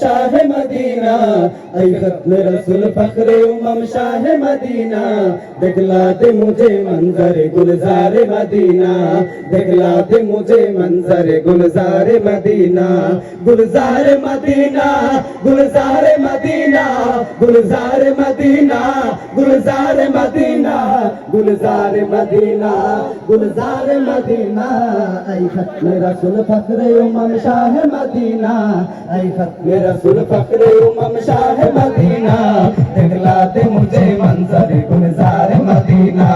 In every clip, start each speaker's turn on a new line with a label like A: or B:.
A: شاہ مدینہ اے ختم رسول فخر امم شاہ مدینہ دکھلا دے مجھے منظر گلزار مدینہ دکھلا دے مجھے منظر گلزار مدینہ گلزار مدینہ گلزار مدینہ گلزار مدینہ گلزار مدینہ گلزار مدینہ گلزار مدینہ اے ختم رسول فخر امم شاہ مدینہ اے ختم رسول فخر امم شاہ مدینہ دکھلا دے مجھے منظر گلزار مدینہ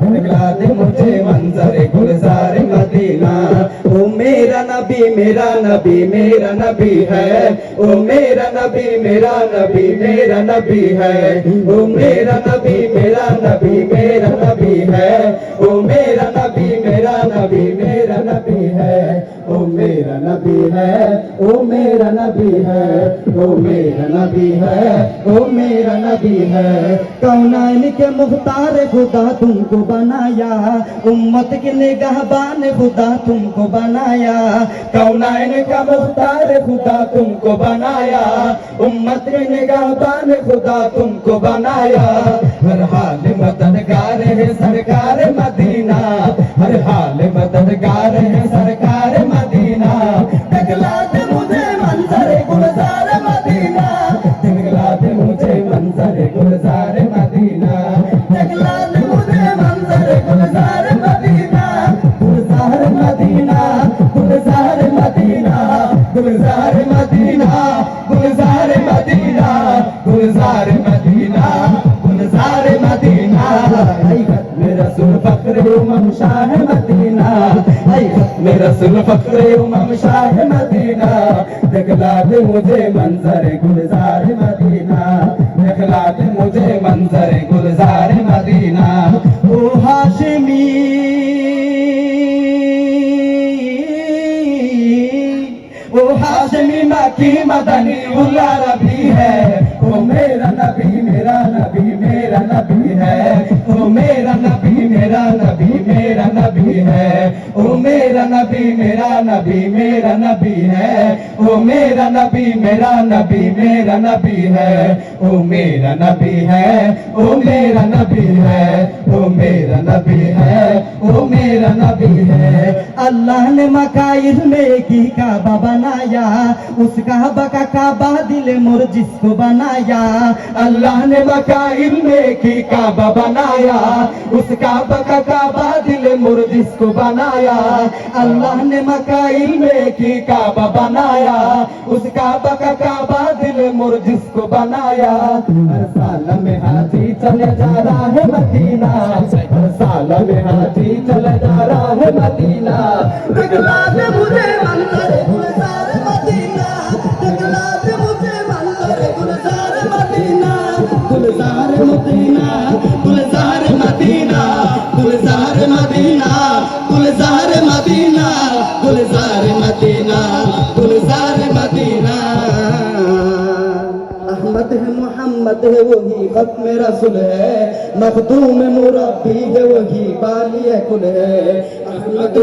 A: دکھلا دے مجھے منظر گلزار مدینہ۔ او میرا نبی میرا نبی میرا نبی ہے۔ او میرا نبی میرا نبی میرا نبی ہے۔ او میرا نبی میرا نبی میرا نبی ہے۔ او میرا نبی میرا نبی، میرا نبی ہے، او میرا نبی ہے، او میرا نبی ہے، او میرا نبی ہے، او میرا نبی ہے۔ کونین کے مختار خدا تم کو بنایا؟ امت کے نگاہ بان خدا تم کو بنایا۔ کونین کا مختار خدا تم کو بنایا؟ امت کے نگاہ بان خدا تم کو بنایا۔ ہر حال مددگار ہے، سرکار مدینہ ہر حال مددگار ہے سرکار مدینہ دکھلا دے مجھے منظر گلزار مدینہ دکھلا دے مجھے منظر گلزار مدینہ دکھلا دے مجھے منظر گلزار مدینہ گلزار مدینہ گلزار مدینہ گلزار مدینہ گلزار مدینہ گلزار مدینہ گلزار مدینہ امم شاہ مدینہ۔ اے ختم رسول فخر امم شاہ مدینہ۔ دکھلا دے مجھے منظر گلزار مدینہ۔ دکھلا دے مجھے منظر گلزار مدینہ۔ او ہاشمی۔ او ہاشمی مکی مدنی اللہ ربی ہے۔ او میرا نبی میرا نبی میرا نبی ہے۔ او میرا نبی میرا نبی میرا نبی ہے۔ او میرا نبی میرا نبی میرا نبی ہے۔ او میرا نبی میرا نبی میرا نبی ہے۔ او میرا نبی ہے، او میرا نبی ہے۔ او میرا نبی ہے، او میرا نبی ہے۔ اللہ نے مکائر میں کی کعبہ بنایا، اس کعبہ کا کعبہ دل مر جس کو بنایا۔ اللہ نے مکائر میں کی کعبہ بنایا، اس کعبہ کا کعبہ دل مر جس کو بنایا۔ اللہ نے مکائر میں کی کعبہ بنایا، اس کعبہ کا کعبہ دل مر جس کو بنایا۔ ہر سال میں حاجی چلے جا رہا ہے مدینہ، ہر سال میں حاجی چلے جا رہا ہے مدینہ دکھلا دے مجھے منظر گلزار مدینہ دکھلا دے مجھے منظر گلزار مدینہ گلزار مدینہ گلزار مدینہ گلزار مدینہ گلزار مدینہ گلزار مدینہ محمد ہے وہی ختم رسول ہے مخدوم مربی ہے وہی بالی کل ہے احمد